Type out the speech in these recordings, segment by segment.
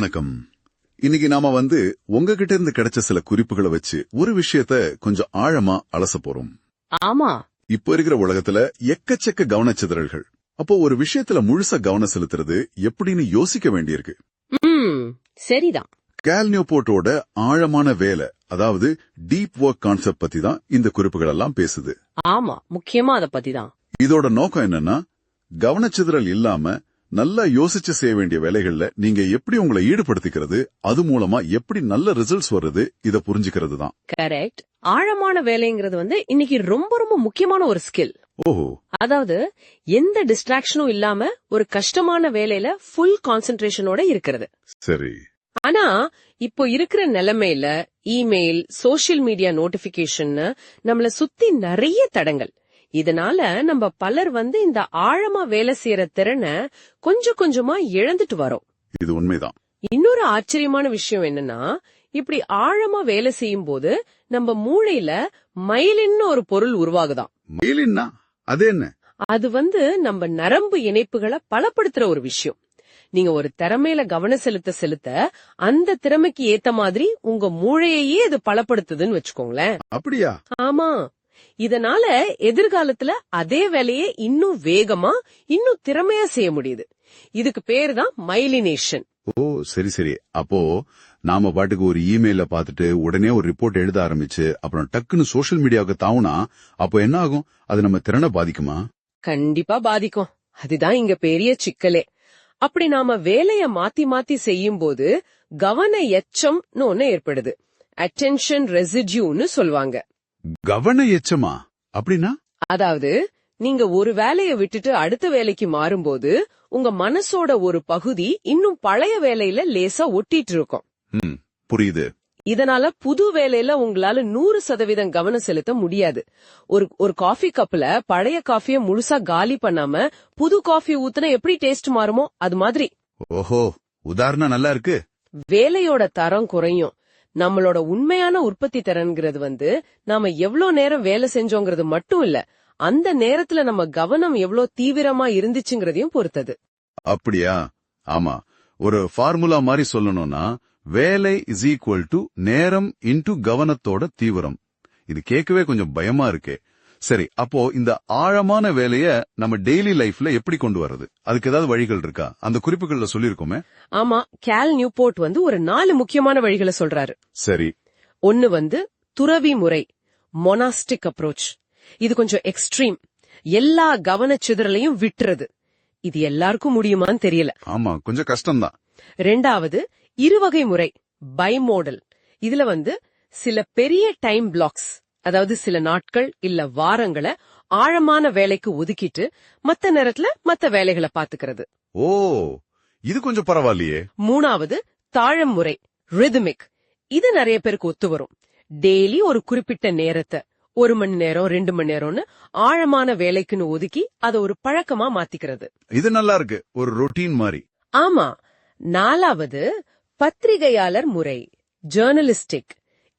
வணக்கம். இன்னைக்கு நாம வந்து உங்ககிட்ட இருந்து கிடைச்ச சில குறிப்புகளை வச்சு ஒரு விஷயத்த கொஞ்சம் ஆழமா அலச போறோம். ஆமா. இப்போ இருக்கிற உலகத்துல எக்கச்சக்க கவனச்சிதறல்கள். அப்போ ஒரு விஷயத்துல முழுசா கவனம் செலுத்துறது எப்படின்னு யோசிக்க வேண்டியிருக்கு. சரிதான். கேல்னியோபோர்ட்டோட ஆழமான வேலை அதாவது டீப் ஒர்க் கான்செப்ட் பத்தி தான் இந்த குறிப்புகள் எல்லாம் பேசுது. ஆமா முக்கியமா அத பத்தி தான் இதோட நோக்கம் என்னன்னா கவனச்சிதறல் இல்லாம நல்லா யோசிச்சு செய்ய வேண்டிய வேலைகள்ல நீங்க எப்படி உங்களை ஈடுபடுத்திக்கிறது அது மூலமா எப்படி நல்ல ரிசல்ட்ஸ் வருது இத புரிஞ்சுக்கிறது தான். கரெக்ட் ஆழமான வேலைங்கிறது வந்து இன்னைக்கு ரொம்ப ரொம்ப முக்கியமான ஒரு ஸ்கில் ஓஹோ. அதாவது எந்த டிஸ்ட்ராக்ஷனும் இல்லாம ஒரு கஷ்டமான வேலையில ஃபுல் கான்சென்ட்ரேஷனோட இருக்கிறது. சரி. ஆனா இப்போ இருக்கிற நிலைமையில இமெயில் சோஷியல் மீடியா நோட்டிபிகேஷன் நம்மள சுத்தி நிறைய தடங்கள். இதனால நம்ம பலர் வந்து இந்த ஆழமா வேலை செய்யற திறனை கொஞ்சம் கொஞ்சமா இழந்துட்டு வரோம். இது உண்மைதான். இன்னொரு ஆச்சரியமான விஷயம் என்னன்னா இப்படி ஆழமா வேலை செய்யும் போது நம்ம மூளையில மைலின்னு ஒரு பொருள் உருவாகுதாம் மெயிலின்னா அது என்ன? அது வந்து நம்ம நரம்பு இணைப்புகளை பலப்படுத்துற ஒரு விஷயம். நீங்க ஒரு திறமையில கவனம் செலுத்த செலுத்த அந்த திறமைக்கு ஏத்த மாதிரி உங்க மூளையையே அது பலப்படுத்துதுன்னு வச்சுக்கோங்களேன். அப்படியா? ஆமா. இதனால எதிர்காலத்துல அதே வேலையை இன்னும் வேகமா இன்னும் திறமையா செய்ய முடியுது. இதுக்கு பேரு தான் மைலினேஷன் ஓ சரி சரி. அப்போ நாம பாட்டுக்கு ஒரு இமெயில பாத்துட்டு உடனே ஒரு ரிப்போர்ட் எழுத ஆரம்பிச்சு அப்புறம் டக்குன்னு சோஷியல் மீடியாவுக்கு தாவுனா அப்போ என்ன ஆகும்? அது நம்ம திறனை பாதிக்குமா? கண்டிப்பா பாதிக்கும். அதுதான் இங்க பெரிய சிக்கலே. அப்படி நாம வேலைய மாத்தி மாத்தி செய்யும் போது கவன எச்சம்னு ஒண்ணு ஏற்படுது. அட்டென்ஷன் ரெசிடியூன்னு சொல்லுவாங்க. கவன எச்சமா? அப்படின்னா? அதாவது நீங்க ஒரு வேலைய விட்டுட்டு அடுத்த வேலைக்கு மாறும்போது உங்க மனசோட ஒரு பகுதி இன்னும் பழைய வேலையில லேசா ஒட்டிட்டு இருக்கும். புரியுது. இதனால புது வேலையில உங்களால நூறு சதவீதம் கவனம் செலுத்த முடியாது. ஒரு ஒரு காஃபி கப்ல பழைய காஃபிய முழுசா காலி பண்ணாம புது காஃபி ஊத்துனா எப்படி டேஸ்ட் மாறுமோ அது மாதிரி. ஓஹோ உதாரணம் நல்லா இருக்கு. வேலையோட தரம் குறையும். நம்மளோட உண்மையான உற்பத்தி திறன்கிறது வந்து நாம எவ்ளோ நேரம் வேலை செஞ்சோங்கிறது மட்டும் இல்ல அந்த நேரத்துல நம்ம கவனம் எவ்ளோ தீவிரமா இருந்துச்சுங்கிறதையும் பொறுத்தது. அப்படியா? ஆமா. ஒரு ஃபார்முலா மாதிரி சொல்லணும்னா வேலை இஸ் ஈக்குவல் டு நேரம் இன்டு கவனத்தோட தீவிரம். இது கேட்கவே கொஞ்சம் பயமா இருக்கே. சரி அப்போ இந்த ஆழமான வேலைய நம்ம டெய்லி லைஃப்ல எப்படி கொண்டு வர்றது? அதுக்கு ஏதாவது வழிகள் இருக்கா? அந்த குறிப்புகள்ல சொல்லிருக்கோமே ஆமா கேல் நியூபோர்ட் வந்து ஒரு நாலு முக்கியமான வழிகளை சொல்றாரு. சரி. ஒன்னு வந்து துறவி முறை மொனாஸ்டிக் அப்ரோச் இது கொஞ்சம் எக்ஸ்ட்ரீம் எல்லா கவனச்சிதறலையும் விட்டுறது. இது எல்லாருக்கும் முடியுமான்னு தெரியல. ஆமா கொஞ்சம் கஷ்டம்தான். ரெண்டாவது இருவகை முறை பை மாடல் இதுல வந்து சில பெரிய டைம் பிளாக்ஸ் அதாவது சில நாட்கள் இல்ல வாரங்களை ஆழமான வேலைக்கு ஒதுக்கிட்டு மத்த நேரத்துல மத்த வேலைகளை பாத்துக்கிறது. ஓ இது கொஞ்சம் பரவாயில்லையே. மூணாவது தாழம் முறை ரிதமிக் இது நிறைய பேருக்கு ஒத்து வரும். டெய்லி ஒரு குறிப்பிட்ட நேரத்தை ஒரு மணி நேரம் ரெண்டு மணி நேரம்னு ஆழமான வேலைக்குன்னு ஒதுக்கி அதை ஒரு பழக்கமா மாத்திக்கிறது. இது நல்லா இருக்கு ஒரு ரொட்டீன் மாதிரி ஆமா. நாலாவது பத்திரிகையாளர் முறை ஜேர்னலிஸ்டிக்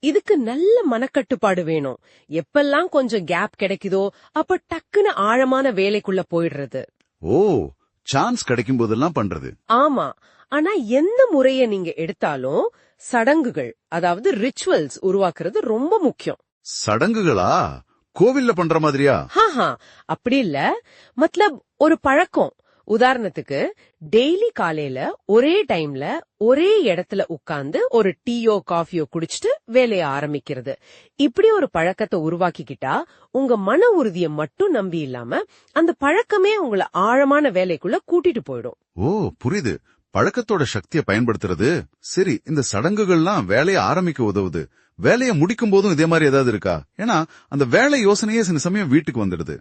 இதுக்கு நல்ல மனக்கட்டுப்பாடு வேணும். எப்பெல்லாம் கொஞ்சம் கேப் கிடைக்குதோ அப்ப டக்குன்னு ஆழமான வேலைக்குள்ள போயிடுறது. ஓ சான்ஸ் கிடைக்கும் போதெல்லாம் பண்றது. ஆமா. ஆனா எந்த முறைய நீங்க எடுத்தாலும் சடங்குகள் அதாவது ரிச்சுவல்ஸ் உருவாக்குறது ரொம்ப முக்கியம். சடங்குகளா? கோவில்ல பண்ற மாதிரியா? ஹாஹா அப்படி இல்ல. மத்லப் ஒரு பழக்கம். உதாரணத்துக்கு டெய்லி காலையில ஒரே டைம்ல ஒரே இடத்துல உட்கார்ந்து ஒரு டீயோ காஃபியோ குடிச்சிட்டு வேலைய ஆரம்பிக்கிறது. இப்படி ஒரு பழக்கத்தை உருவாக்கிக்கிட்டா உங்க மன உறுதியை மட்டும் நம்பி இல்லாம அந்த பழக்கமே உங்களை ஆழமான வேலைக்குள்ள கூட்டிட்டு போயிடும். ஓ புரியுது. பழக்கத்தோட சக்தியை பயன்படுத்துறது. சரி இந்த சடங்குகள்லாம் வேலையை ஆரம்பிக்க உதவுது. வேலையை முடிக்கும் போதும் இதே மாதிரி ஏதாவது இருக்கா? ஏன்னா அந்த வேலை யோசனையே சில சமயம் வீட்டுக்கு வந்துடுது.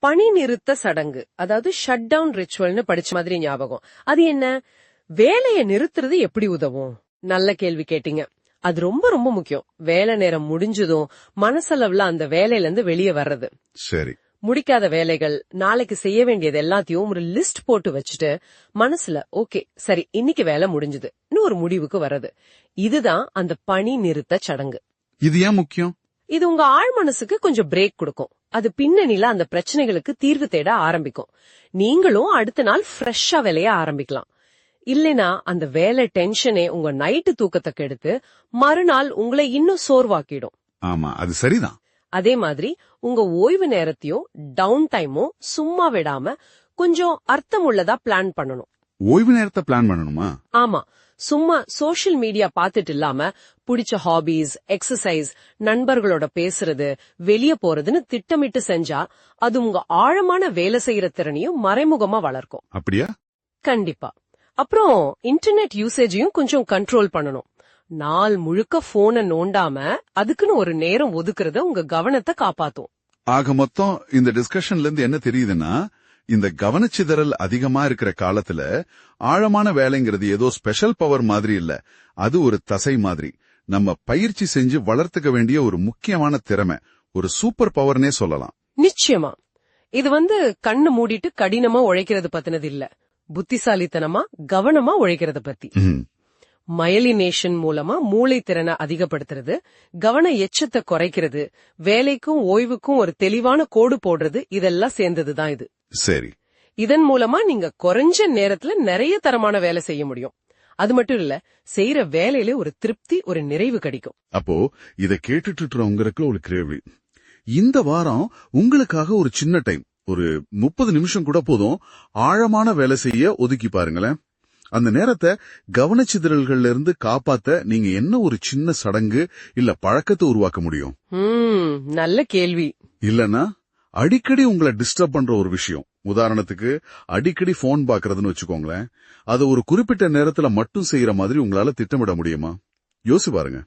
பணி நிறுத்த சடங்கு அதாவது ஷட் டவுன் ரிச்சுவல்னு படிச்ச மாதிரி ஞாபகம். அது என்ன? வேலையை நிறுத்துறது எப்படி உதவும்? நல்ல கேள்வி கேட்டீங்க. அது ரொம்ப ரொம்ப முக்கியம். வேலை நேரம் முடிஞ்சதும் மனசளவுல அந்த வேலையில இருந்து வெளியே வர்றது. சரி. முடிக்காத வேலைகள் நாளைக்கு செய்ய வேண்டியது எல்லாத்தையும் ஒரு லிஸ்ட் போட்டு வச்சுட்டு மனசுல ஓகே சரி இன்னைக்கு வேலை முடிஞ்சது. இன்னும் ஒரு முடிவுக்கு வர்றது. இதுதான் அந்த பணி நிறுத்த சடங்கு. இது ஏன் முக்கியம்? இது உங்க ஆழ் மனசுக்கு கொஞ்சம் பிரேக் கொடுக்கும். அது பின்னணியில அந்த பிரச்சனைகளுக்கு தீர்வு தேட ஆரம்பிக்கும். நீங்களும் அடுத்த நாள் ஃப்ரெஷ்ஷா வேலைய ஆரம்பிக்கலாம். இல்லைனா அந்த வேலை டென்ஷனே உங்க நைட்டு தூக்கத்தை கெடுத்து மறுநாள் உங்களை இன்னும் சோர்வாக்கிடும். ஆமா அது சரிதான். அதே மாதிரி உங்க ஓய்வு நேரத்தையும் டவுன் டைமும் சும்மா விடாம கொஞ்சம் அர்த்தம் உள்ளதா பிளான் பண்ணணும். ஓய்வு நேரத்தை பிளான் பண்ணணுமா? ஆமா. சும்மா சோஷியல் மீடியா பாத்துட்டு இல்லாம பிடிச்ச ஹாபீஸ் எக்ஸசைஸ் நண்பர்களோட பேசுறது வெளிய போறதுன்னு திட்டமிட்டு செஞ்சா அது உங்க ஆழமான வேலை செய்யற திறனையும் மறைமுகமா வளர்க்கும். அப்படியா? கண்டிப்பா. அப்புறம் இன்டர்நெட் யூசேஜையும் கொஞ்சம் கண்ட்ரோல் பண்ணணும். நாள் முழுக்க போனை நோண்டாம அதுக்குன்னு ஒரு நேரம் ஒதுக்குறத உங்க கவனத்தை காப்பாத்தும். ஆக மொத்தம் இந்த டிஸ்கஷன்ல இருந்து என்ன தெரியுதுன்னா இந்த கவனச்சிதறல் அதிகமா இருக்கிற காலத்துல ஆழமான வேலைங்கிறது ஏதோ ஸ்பெஷல் பவர் மாதிரி இல்ல. அது ஒரு தசை மாதிரி. நம்ம பயிற்சி செஞ்சு வளர்த்துக்க வேண்டிய ஒரு முக்கியமான திறமை. ஒரு சூப்பர் பவர்னே சொல்லலாம். நிச்சயமா. இது வந்து கண்ணு மூடிட்டு கடினமா உழைக்கிறது பத்தினது இல்ல. புத்திசாலித்தனமா கவனமா உழைக்கிறத பத்தி. மயலினேஷன் மூலமா மூளை திறனை அதிகப்படுத்துறது கவன எச்சத்தை குறைக்கிறது வேலைக்கும் ஓய்வுக்கும் ஒரு தெளிவான கோடு போடுறது இதெல்லாம் சேர்ந்ததுதான் இது. சரி. இதன் மூலமா நீங்க குறைஞ்ச நேரத்துல நிறைய தரமான வேலை செய்ய முடியும். அது மட்டும் இல்ல செய்யற வேலையில ஒரு திருப்தி ஒரு நிறைவு கிடைக்கும். அப்போ இத கேட்டுட்டு இருக்கிறவங்களுக்கு ஒரு கேள்வி. இந்த வாரம் உங்களுக்காக ஒரு சின்ன டைம் ஒரு முப்பது நிமிஷம் கூட போதும் ஆழமான வேலை செய்ய ஒதுக்கி பாருங்களேன். அந்த நேரத்தை கவனச்சிதறல்கள்ல இருந்து காப்பாத்த நீங்க என்ன ஒரு சின்ன சடங்கு இல்ல பழக்கத்தை உருவாக்க முடியும்? நல்ல கேள்வி. இல்லனா அடிக்கடி உங்களை டிஸ்டர்ப் பண்ற ஒரு விஷயம். உதாரணத்துக்கு அடிக்கடி போன் பாக்குறதுன்னு வச்சுக்கோங்களேன். அதை ஒரு குறிப்பிட்ட நேரத்துல மட்டும் செய்யற மாதிரி உங்களால திட்டமிட முடியுமா? யோசி பாருங்க.